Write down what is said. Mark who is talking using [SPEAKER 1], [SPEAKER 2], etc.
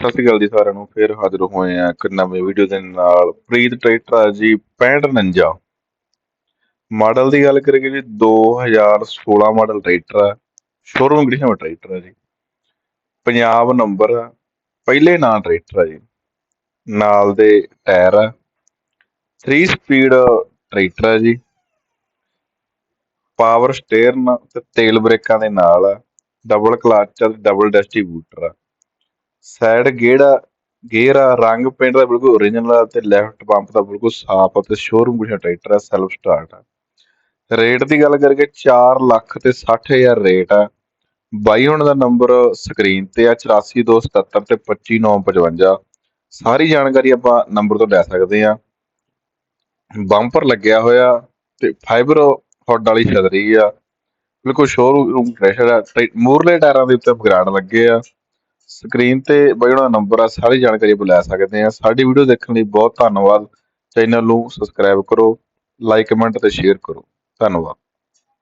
[SPEAKER 1] ਸਤਿ ਸ਼੍ਰੀ ਅਕਾਲ ਜੀ ਸਾਰਿਆਂ ਨੂੰ, ਫੇਰ ਹਾਜ਼ਰ ਹੋਏ ਆ ਇੱਕ ਨਵੀਂ ਵੀਡੀਓ ਦੇ ਨਾਲ। ਪ੍ਰੀਤ ਟਰੈਕਟਰ ਜੀ 6549 ਮਾਡਲ ਦੀ ਗੱਲ ਕਰੀਏ ਜੀ 2016 ਮਾਡਲ ਟਰੈਕਟਰ ਆ ਸ਼ੋਰੂਮ ਗ੍ਰਿਹਮ ਟਰੈਕਟਰ ਆ ਜੀ। ਪੰਜਾਬ ਨੰਬਰ ਆ, ਪਹਿਲੇ ਨਾਂ ਟਰੈਕਟਰ ਆ ਜੀ। ਨਾਲ ਦੇ ਟਾਇਰ ਆ 3 ਸਪੀਡ ਟਰੈਕਟਰ ਆ ਜੀ। ਪਾਵਰ ਸਟੀਅਰਨ ਤੇ ਤੇਲ ਬ੍ਰੇਕਾਂ ਦੇ ਨਾਲ ਆ ਡਬਲ ਕਲਚ ਆ ਡਬਲ ਡਿਸਟ੍ਰੀਬਿਊਟਰ ਆ। ਸਾਈਡ ਗੇੜਾ, ਗੇਅਰ ਆ, ਰੰਗ ਪੇਂਟ ਦਾ ਬਿਲਕੁਲ ਓਰੀਜਨਲ ਆ ਤੇ ਲੈਫਟ ਪੰਪ ਦਾ ਬਿਲਕੁਲ ਸਾਫ਼ ਅਤੇ ਸ਼ੋਰੂਮ ਗੁਸ਼ਾ ਟਰੈਕਟਰ ਆ ਸੈਲਫ ਸਟਾਰਟ ਆ। ਰੇਟ ਦੀ ਗੱਲ ਕਰਕੇ 4 ਲੱਖ ਤੇ 60000 ਰੇਟ ਆ। ਬਾਈ ਹੁਣ ਦਾ ਨੰਬਰ ਸਕਰੀਨ ਤੇ ਆ 8427 ਤੇ 25955 ਸਾਰੀ ਜਾਣਕਾਰੀ ਆਪਾਂ ਨੰਬਰ ਤੋਂ ਲੈ ਸਕਦੇ ਆ। ਬੰਪਰ ਲੱਗਿਆ ਹੋਇਆ ਤੇ ਫਾਈਬਰ ਹੁੱਡ ਵਾਲੀ ਛਤਰੀ ਆ। ਬਿਲਕੁਲ ਸ਼ੋਰੂਮ ਪ੍ਰੈਸ਼ਰ ਆ ਮੂਰਲੇ ਟਾਇਰਾਂ ਦੇ ਉੱਤੇ ਬਗਰਾੜ ਲੱਗੇ ਆ। ਸਕਰੀਨ ਤੇ ਬਈ ਉਹਨਾਂ ਦਾ ਨੰਬਰ ਆ, ਸਾਰੀ ਜਾਣਕਾਰੀ ਆਪਾਂ ਲੈ ਸਕਦੇ ਆ ਸਾਡੀ ਵੀਡੀਓ ਦੇਖਣ ਲਈ ਬਹੁਤ ਧੰਨਵਾਦ। ਚੈਨਲ ਨੂੰ ਸਬਸਕ੍ਰਾਈਬ ਕਰੋ ਲਾਈਕ ਕਮੈਂਟ ਤੇ ਸ਼ੇਅਰ ਕਰੋ। ਧੰਨਵਾਦ।